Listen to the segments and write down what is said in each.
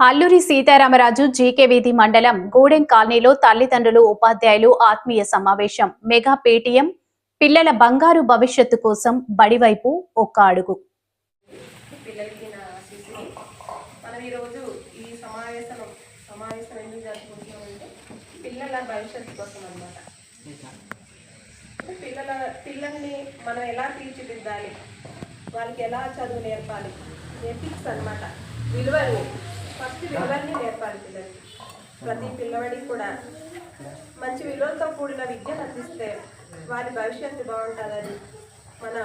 Alluri Sitaramaraju GK వీధి మండలం గూడెం కాలనీలో తల్లిదండ్రులు ఉపాధ్యాయులు ఆత్మీయ సమావేశం. మెగా పేటీఎం పిల్లల బంగారు భవిష్యత్తు కోసం బడివైపు ఒక్క అడుగు. పిల్లల భవిష్యత్తు కోసం పిల్లల పిల్లల్ని మనం ఎలా తీర్చిదిద్దాలి? వాళ్ళకి ఎలా చదువు నేర్పాలి? ఎథిక్స్ అనమాట విలువల్ని ఫస్ట్ విలువల్ని నేర్పాలి పిల్లలకి. ప్రతి పిల్లవాడికి కూడా మంచి విలువలతో కూడిన విద్యను అందిస్తే వారి భవిష్యత్తు బాగుంటుందని మన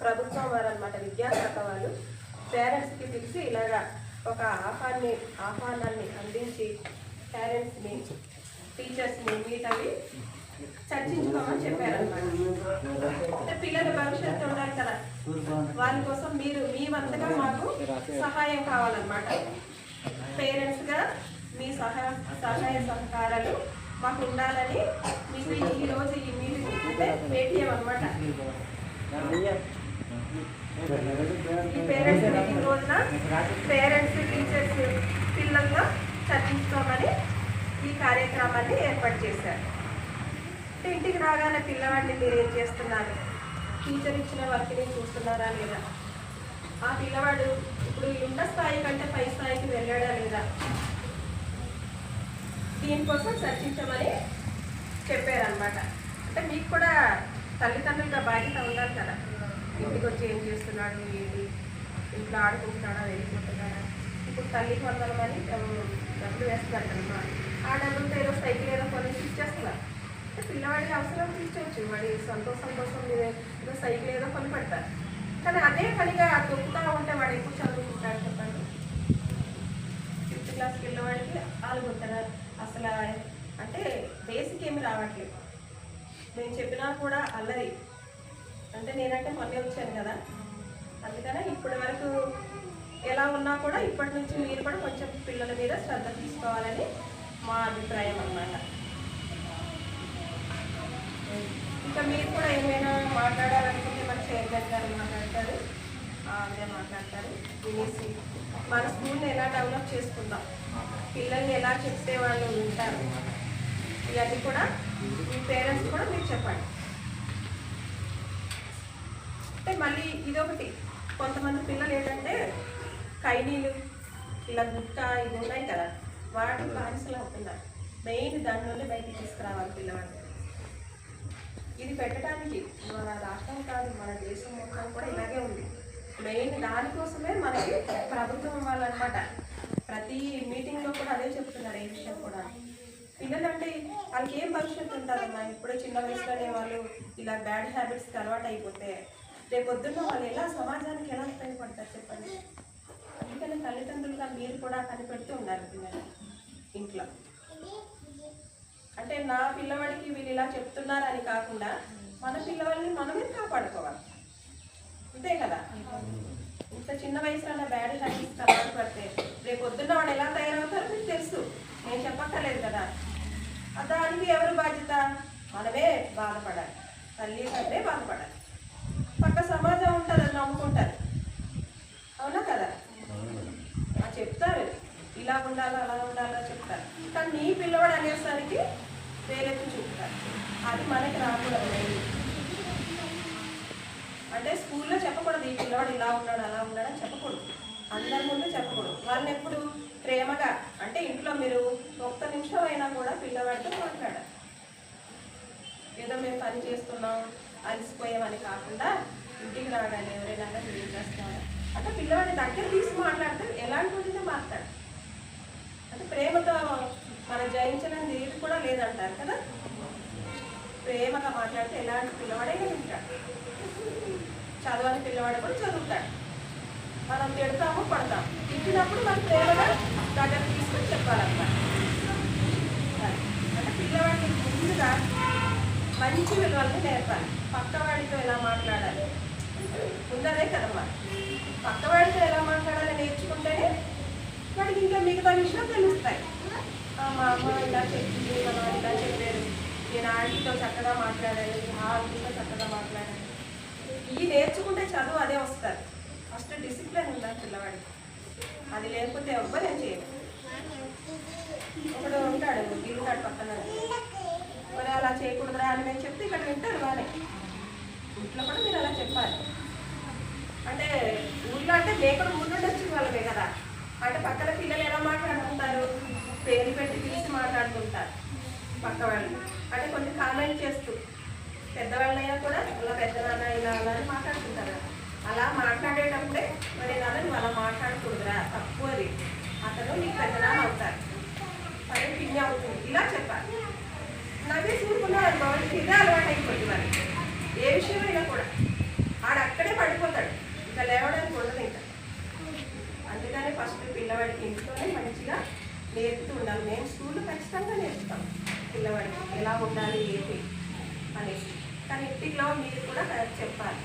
ప్రభుత్వం వారు అనమాట విద్యాశాఖ వాళ్ళు. పేరెంట్స్కి పిలిచి ఇలాగా ఒక ఆహ్వాన్ని ఆహ్వానాన్ని అందించి పేరెంట్స్ని టీచర్స్ని మీట్ అవి చర్చించుకోమని చెప్పారనమాట భవిష్యత్తు ఉండాలి కదా. వారి కోసం మీరు మీ వంతుగా మాకు సహాయం కావాలన్నమాట. పేరెంట్స్గా మీ సహాయ సహాయ సహకారాలు మాకు ఉండాలని మీకు ఈ రోజు ఈ మీటింగ్ అంటే పేటీఎం అనమాట ఈ పేరెంట్స్ మీటింగ్ రోజున పేరెంట్స్ టీచర్స్ పిల్లలతో చర్చించుకోమని ఈ కార్యక్రమాన్ని ఏర్పాటు చేశారు. ఇంటికి రాగానే పిల్లవాడిని మీరు ఏం చేస్తున్నారు? టీచర్ ఇచ్చిన వర్క్ని చూస్తున్నారా లేదా? ఆ పిల్లవాడు ఇప్పుడు ఉన్న స్థాయి కంటే పై స్థాయికి వెళ్ళాడా లేదా? దీనికోసం చర్చించమని చెప్పారనమాట అంటే మీకు కూడా తల్లిదండ్రులుగా బాధ్యత ఉండాలి కదా. ఇంటికి వచ్చి ఏం చేస్తున్నాడు ఏంటి? ఇంట్లో ఆడుకుంటున్నాడా వెళ్ళిపోతున్నాడా? ఇప్పుడు తల్లికి అని డబ్బులు వేస్తున్నారు కదా ఆ డబ్బులతో ఏదో సైకిల్ ఏదో కొనేసి ఇచ్చేస్తున్నారు. అంటే పిల్లవాడికి అవసరం తీర్చవచ్చు. వాడి సంతోషం కోసం మీరు ఏదో సైకిల్ ఏదో కొని పెడతారు. కానీ అదే పనిగా దొక్కుతా ఉంటే వాడు ఎక్కువ చదువుకుంటాడు చెప్పండి. ఫిఫ్త్ క్లాస్ పిల్లవాడికి ఆలుగుంటారు అసలు అంటే బేసిక్ ఏమి రావట్లేదు. నేను చెప్పినా కూడా అల్లరి. అంటే నేనంటే మొన్నే వచ్చాను కదా. అందుకనే ఇప్పటి వరకు ఎలా ఉన్నా కూడా ఇప్పటి నుంచి మీరు కూడా కొంచెం పిల్లల మీద శ్రద్ధ తీసుకోవాలని మా అభిప్రాయం అన్నమాట. ఇంకా మీరు కూడా ఏమైనా మాట్లాడాలనుకుంటే మన చైర్మన్ గారు మాట్లాడతారు ఆవిడ మాట్లాడతారు. వినేసి మన స్కూల్ని ఎలా డెవలప్ చేసుకుందాం? పిల్లల్ని ఎలా చెప్తే వాళ్ళు ఉంటారు? ఇవన్నీ కూడా మీ పేరెంట్స్ కూడా మీరు చెప్పండి. అంటే మళ్ళీ ఇదొకటి. కొంతమంది పిల్లలు ఏంటంటే కైనీలు ఇలా గుట్ట ఇవి ఉన్నాయి కదా వాటి బానిసలు అవుతున్నారు. మెయిన్ దాని నుండి బయటికి తీసుకురావాలి పిల్లవాడిని. ఇది పెట్టడానికి మన రాష్ట్రం కాదు మన దేశం మొత్తం కూడా ఇలాగే ఉంది. మెయిన్ దానికోసమే మనకి ప్రభుత్వం వాళ్ళనమాట. ప్రతి మీటింగ్లో కూడా అదే చెప్తున్నారు ఏ విషయం కూడా. పిల్లలంటే వాళ్ళకి ఏం భవిష్యత్తు ఉంటుందమ్మా? ఇప్పుడే చిన్న వయసులోనే వాళ్ళు ఇలా బ్యాడ్ హ్యాబిట్స్కి అలవాటు అయిపోతే రేపొద్దున్న వాళ్ళు ఎలా సమాజానికి ఎలా ఉపయోగపడతారు చెప్పండి? అందుకని తల్లిదండ్రులుగా మీరు కూడా కనిపెడుతూ ఉండాలి పిల్లలు ఇంట్లో. అంటే నా పిల్లవాడికి వీళ్ళు ఇలా చెప్తున్నారని కాకుండా మన పిల్లవాడిని మనమే కాపాడుకోవాలి. అంతే కదా? ఇంత చిన్న వయసులో బ్యాడ్ హ్యాబిట్స్ అలవాటు పడితే రేపు పొద్దున్న వాడు ఎలా తయారవుతారో మీకు తెలుసు. నేను చెప్పక్కర్లేదు కదా? దానికి ఎవరు బాధ్యత? మనమే బాధపడాలి. తల్లి తండ్రే బాధపడాలి. పక్క సమాజం ఉంటుంది అది నమ్ముకుంటారు అవునా కదా? ఆ చెప్తారు. ఇలా ఉండాలా అలా ఉండాలో చెప్తారు. కానీ నీ పిల్లవాడు అనేసరికి వేలెత్తి చూపుతారు. అది మనకి రాకూడదు. అంటే స్కూల్లో ఈ పిల్లవాడు ఇలా ఉన్నాడు అలా ఉన్నాడు అని చెప్పకూడదు. అందరి ముందు చెప్పకూడదు. వాళ్ళని ఎప్పుడు ప్రేమగా అంటే ఇంట్లో మీరు ఒక్క నిమిషం అయినా కూడా పిల్లవాడితో మాట్లాడాలి. ఏదో మేము పని చేస్తున్నాం అలసిపోయామని కాకుండా ఇంటికి రాగానే ఎవరైనా ఏం చేస్తున్నారు అంటే పిల్లవాడిని దగ్గర తీసి మాట్లాడితే ఎలాంటి వాడినే మాట్లాడు అంటే ప్రేమతో మనం జయించడానికి ఇది కూడా లేదంటారు కదా? ప్రేమగా మాట్లాడితే ఎలాంటి పిల్లవాడే వింటాడు చదవని పిల్లవాడు కూడా చదువుతాడు. మనం తిడతాము పడతాము. తిట్టినప్పుడు మనం ప్రేమగా దగ్గర తీసుకొని చెప్పాలన్నమాట. అంటే పిల్లవాడికి ముందుగా మంచి విలువలను నేర్పాలి. పక్కవాడితో ఎలా మాట్లాడాలి? ఉన్నదే కదమ్మా పక్కవాడితో ఎలా మాట్లాడాలి నేర్చుకుంటేనే వాడికి ఇంకా మిగతా విషయాలు తెలుస్తాయి. మా అమ్మ ఇలా చెప్పింది మా నాన్న ఇలా చెప్పారు. నేను ఆంటీతో చక్కగా మాట్లాడాను ఆ ఆంటీతో చక్కగా మాట్లాడాను ఇవి నేర్చుకుంటే చదువు అదే వస్తారు ఫస్ట్ డిసిప్లిన్ ఉండాలి పిల్లవాడికి. అది లేకపోతే ఎవ్వరు ఏం చేయరు. ఒకడు ఉంటాడు గిరుగుతాడు పక్కన. మరి అలా చేయకూడదురా అని మేము చెప్తే ఇక్కడ వింటారు వాళ్ళే. ఇంట్లో కూడా మీరు అలా చెప్పాలి. అంటే ఊళ్ళో అంటే లేకుండా ఊళ్ళో వచ్చిన వాళ్ళమే కదా. అంటే పక్కన పిల్లలు ఎలా మాట్లాడుకుంటారు? పేరు పెట్టి పిలిచి మాట్లాడుకుంటారు పక్క వాళ్ళు. అంటే కొంచెం కామెంట్ చేస్తూ. పెద్దవాళ్ళైనా కూడా ఇలా పెద్దవాళ్ళు నాన్న ఇలా అలా అని మాట్లాడుకుంటారు కదా. అలా మాట్లాడేటప్పుడే మరి నాన్న నువ్వు అలా మాట్లాడకూడదురా తప్పు అది అతను నీకు పెద్ద నాన్న అవుతారు అదే పిన్ని అవుతుంది ఇలా చెప్పాలి నవ్వే చూసుకున్నాడు అనుకో ఇదే అలవాటు అయిపోతుంది మరి. ఏ విషయమైనా కూడా. ఆడ అక్కడే పడిపోతాడు. ఇంకా లేవడానికి ఉండదు ఇంకా. అందుకని ఫస్ట్ పిల్లవాడికి ఇంట్లోనే మంచిగా నేర్పుతూ ఉండాలి. మేము స్కూల్లో ఖచ్చితంగా నేర్పుతాం పిల్లవాడికి. ఎలా ఉండాలి ఏంటి అనేసి. కానీ ఇంటిలో మీరు కూడా చెప్పాలి.